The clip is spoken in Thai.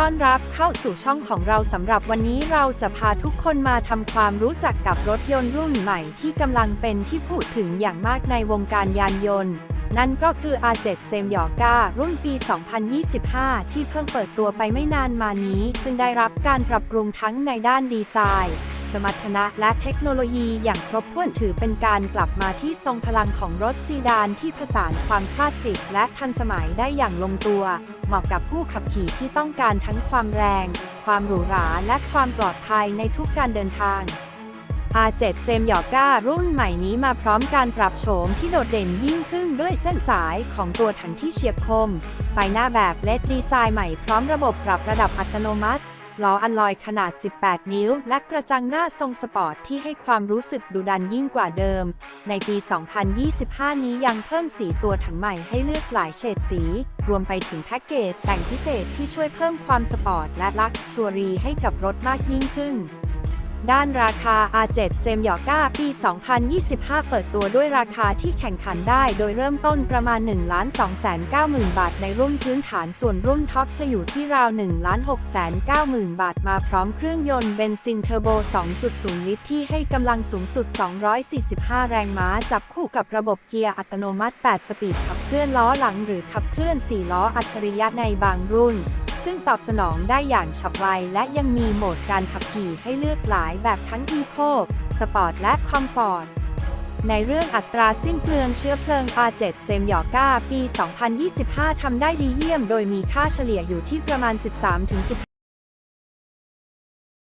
้อนรับเข้าสู่ช่องของเราสำหรับวันนี้เราจะพาทุกคนมาทำความรู้จักกับรถยนต์รุ่นใหม่ที่กำลังเป็นที่พูดถึงอย่างมากในวงการยานยนต์ นั่นก็คือ R7 เซมยอก้ารุ่นปี 2025 ที่เพิ่งเปิดตัวไปไม่นานมานี้ ซึ่งได้รับการปรับปรุงทั้งในด้านดีไซน์ สมรรถนะและเทคโนโลยีอย่างครบถ้วนถือเป็นการกลับมาที่ทรงพลังของรถซีดานที่ผสานความคลาสสิกและทันสมัยได้อย่างลงตัว เหมาะกับผู้ขับขี่ที่ต้องการทั้งความแรง ความหรูหราและความปลอดภัยในทุกการเดินทาง R7 เซมยอก้ารุ่นใหม่นี้มาพร้อมการปรับโฉมที่โดดเด่นยิ่งขึ้นด้วยเส้นสายของตัวถังที่เฉียบคม ไฟหน้าแบบเลดดีไซน์ใหม่พร้อมระบบปรับระดับอัตโนมัติ ล้ออัลลอยขนาด 18 นิ้ว และกระจังหน้าทรงสปอร์ตที่ให้ความรู้สึกดุดันยิ่งกว่าเดิม ในปี 2025 นี้ยังเพิ่มสีตัวถังใหม่ให้เลือกหลายเฉดสี รวมไปถึงแพ็กเกจแต่งพิเศษที่ช่วยเพิ่มความสปอร์ตและลักชัวรีให้กับรถมากยิ่งขึ้น ด้านราคา R7 เซมยอก้าปี 2025 เปิดตัวด้วยราคาที่แข่งขันได้โดยเริ่มต้นประมาณ 1 2 9 0 0 0 0 บาทในรุ่นพื้นฐานส่วนรุ่นท็อปจะอยู่ที่ราว 1 6 9 0 0 0 0 บาทมาพร้อมเครื่องยนต์เบนซินเทอร์โบ 2.0 ลิตรที่ให้กำลังสูงสุด 245 แรงม้า จับคู่กับระบบเกียร์อัตโนมัติ 8 สปีดขับเคลื่อนล้อหลังหรือขับเคลื่อน 4 ล้ออัจฉริยะในบางรุ่น ซึ่งตอบสนองได้อย่างฉับไวและยังมีโหมดการขับขี่ให้เลือกหลายแบบทั้ง Eco Sport และ Comfort ในเรื่องอัตราสิ้นเปลืองเชื้อเพลิง R7 เซมยอก้าปี 2025 ทำได้ดีเยี่ยมโดยมีค่าเฉลี่ยอยู่ที่ประมาณ 13-15